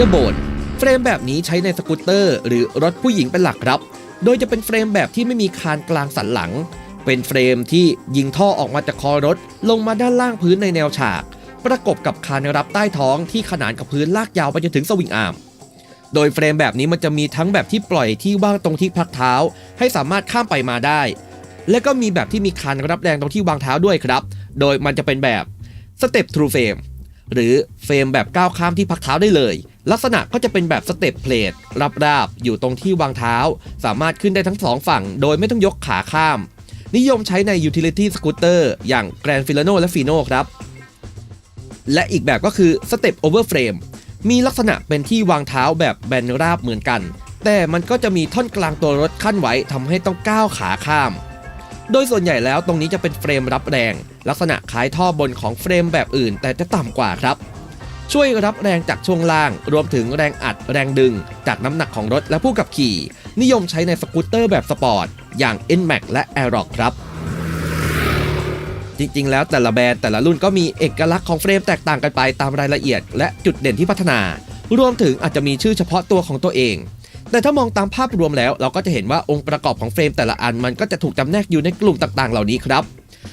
d e r b o l t เฟรมแบบนี้ใช้ในสกูตเตอร์ หรือรถผู้หญิงเป็นหลักครับ โดยจะเป็นเฟรมแบบที่ไม่มีคานกลางสันหลัง เป็นเฟรมที่ยิงท่อออกมาจากคอรถ ลงมาด้านล่างพื้นในแนวฉาก ประกบกับคานรับใต้ท้องที่ขนานกับพื้นลากยาวไปจนถึงสวิงอาร์มโดยเฟรมแบบนี้มันจะมีทั้งแบบที่ปล่อยที่ว่างตรงที่พักเท้า ให้สามารถข้ามไปมาได้ และก็มีแบบที่มีคานรับแรงตรงที่วางเท้าด้วยครับ โดยมันจะเป็นแบบสเต็ปทรูเฟรมหรือเฟรมแบบก้าวข้ามที่พักเท้าได้เลย ลักษณะก็จะเป็นแบบสเต็ปเพลทรับราบๆอยู่ตรงที่วางเท้า สามารถขึ้นได้ทั้งสองฝั่ง โดยไม่ต้องยกขาข้าม นิยมใช้ใน utility scooter อย่าง Grand Filano และ Fino ครับ และอีกแบบก็คือ Step Over Frame มีลักษณะเป็นที่วางเท้าแบบแบนราบเหมือนกัน แต่มันก็จะมีท่อนกลางตัวรถขั้นไว้ทำให้ต้องก้าวขาข้าม โดยส่วนใหญ่แล้วตรงนี้จะเป็นเฟรมรับแรง ลักษณะคล้ายท่อบนของเฟรมแบบอื่น แต่จะต่ำกว่าครับ ช่วยรับแรงจากช่วงล่าง รวมถึงแรงอัดแรงดึง จากน้ำหนักของรถและผู้ขับขี่ นิยมใช้ในสกูตเตอร์แบบสปอร์ต อย่าง NMAX และ Aerox ครับจริง ๆ แล้วแต่ละแบรนด์แต่ละรุ่นก็มีเอกลักษณ์ของเฟรมแตกต่างกันไปตามรายละเอียด และจุดเด่นที่พัฒนา รวมถึงอาจจะมีชื่อเฉพาะตัวของตัวเอง แต่ถ้ามองตามภาพรวมแล้ว เราก็จะเห็นว่าองค์ประกอบของเฟรมแต่ละอันมันก็จะถูกจำแนกอยู่ในกลุ่มต่างๆ เหล่านี้ครับ